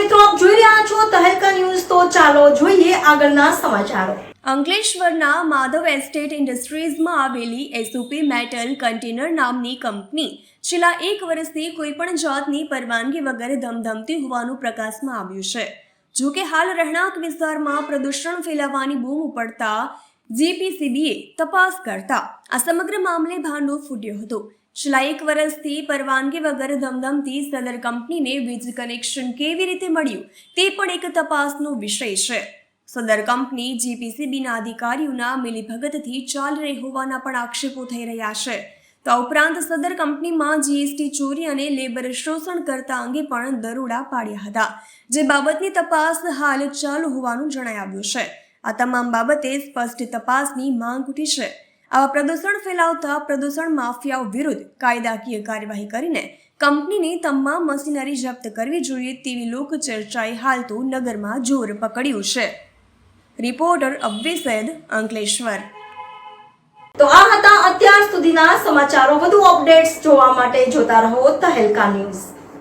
મિત્રો, આપ જોઈ રહ્યા છો તહેલકા ન્યૂઝ. તો ચાલો જોઈએ આગળના સમાચારો. અંકલેશ્વરના માધવ એસ્ટેટ ઇન્ડસ્ટ્રીઝમાં આવેલી એસઓપી મેટલ કન્ટેનર નામની કંપની છેલ્લા એક વર્ષથી કોઈપણ જાતની પરવાનગી વગર ધમધમતી હોવાનું પ્રકાશમાં આવ્યું છે. જો કે હાલ રહેણાંક વિસ્તારમાં પ્રદૂષણ ફેલાવવાની બૂમ ઉપડતા જીપીસીબીએ તપાસ કરતા આ સમગ્ર મામલે ભાંડો ફૂટ્યો હતો. છેલ્લા એક વર્ષથી પરવાનગી વગર ધમધમતી સદર કંપનીને વીજ કનેક્શન કેવી રીતે મળ્યું તે પણ એક તપાસનો વિષય છે. સદર કંપની જીપીસીબીના અધિકારીઓના મિલીભગતથી ચાલી રહી હોવાના પણ આક્ષેપો થઈ રહ્યા છે. તો ઉપરાંત સદર કંપનીમાં જીએસટી ચોરી અને લેબર શોષણ કરતા અંગે પણ દરોડા પાડ્યા હતા. જે બાબતની તપાસ હાલ ચાલુ હોવાનું જણાઈ આવ્યું છે. આ તમામ બાબતે સ્પષ્ટ તપાસની માંગ ઉઠી છે. આવા પ્રદૂષણ ફેલાવતા પ્રદૂષણ માફિયાઓ વિરુદ્ધ કાયદાકીય કાર્યવાહી કરીને કંપનીની તમામ મશીનરી જપ્ત કરવી જોઈએ તેવી લોકચર્ચાએ હાલ તો નગરમાં જોર પકડ્યું છે. રિપોર્ટર અબ્બી સૈદ અંકલેશ્વર. તો આ હતા અત્યાર સુધીના સમાચારો. વધુ અપડેટ્સ જોવા માટે જોતા રહો તહેલકા ન્યૂઝ.